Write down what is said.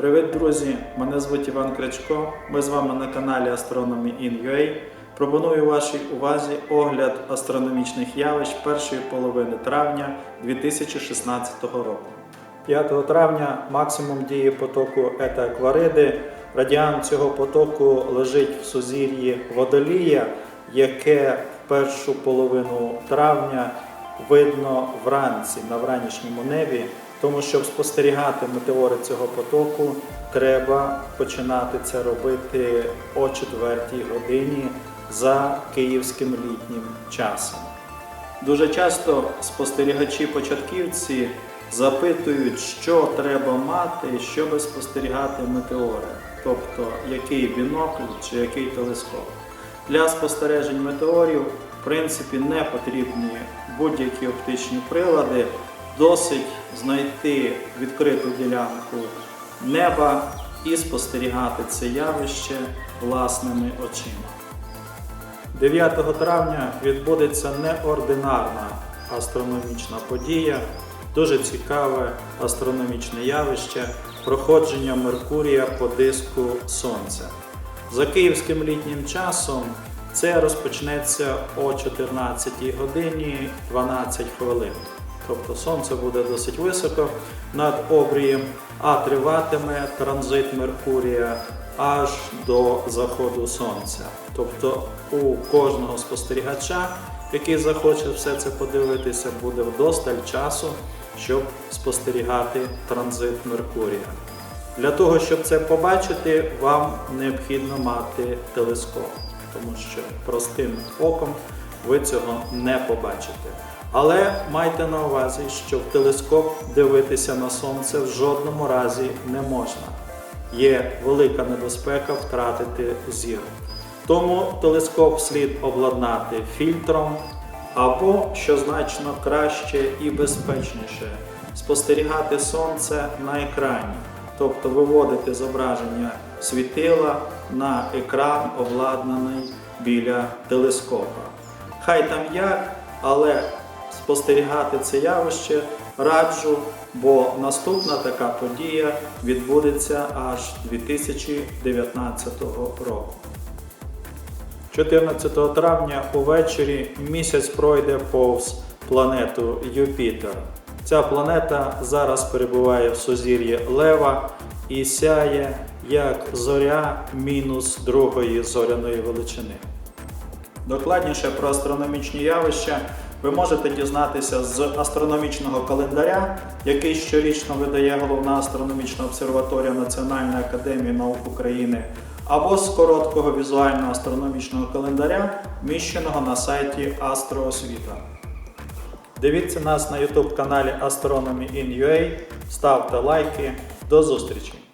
Привіт, друзі! Мене звуть Іван Крячко. Ми з вами на каналі Astronomy in. Пропоную вашій увазі огляд астрономічних явищ першої половини травня 2016 року. 5 травня максимум дії потоку Ета Аквариди. Радіан цього потоку лежить в сузір'ї Водолія, яке в першу половину травня видно вранці на вранішньому небі. Тому щоб спостерігати метеори цього потоку, треба починати це робити о 4 годині за київським літнім часом. Дуже часто спостерігачі-початківці запитують, що треба мати, щоб спостерігати метеори, тобто який бінокль чи який телескоп. Для спостережень метеорів, в принципі, не потрібні будь-які оптичні прилади. Досить знайти відкриту ділянку неба і спостерігати це явище власними очима. 9 травня відбудеться неординарна астрономічна подія, дуже цікаве астрономічне явище проходження Меркурія по диску Сонця. За київським літнім часом це розпочнеться о 14 годині 12 хвилин. Тобто сонце буде досить високо над обрієм, а триватиме транзит Меркурія аж до заходу сонця. Тобто у кожного спостерігача, який захоче все це подивитися, буде вдосталь часу, щоб спостерігати транзит Меркурія. Для того, щоб це побачити, вам необхідно мати телескоп, тому що простим оком ви цього не побачите. Але майте на увазі, що в телескоп дивитися на сонце в жодному разі не можна. Є велика небезпека втратити зір. Тому телескоп слід обладнати фільтром або, що значно краще і безпечніше, спостерігати сонце на екрані, тобто виводити зображення світила на екран, обладнаний біля телескопа. Хай там як, але спостерігати це явище раджу, бо наступна така подія відбудеться аж 2019 року. 14 травня увечері місяць пройде повз планету Юпітер. Ця планета зараз перебуває в сузір'ї Лева і сяє як зоря мінус другої зоряної величини. Докладніше про астрономічні явища ви можете дізнатися з астрономічного календаря, який щорічно видає головна астрономічна обсерваторія Національної академії наук України, або з короткого візуального астрономічного календаря, вміщеного на сайті Астроосвіта. Дивіться нас на YouTube каналі Astronomy in UA, ставте лайки. До зустрічі!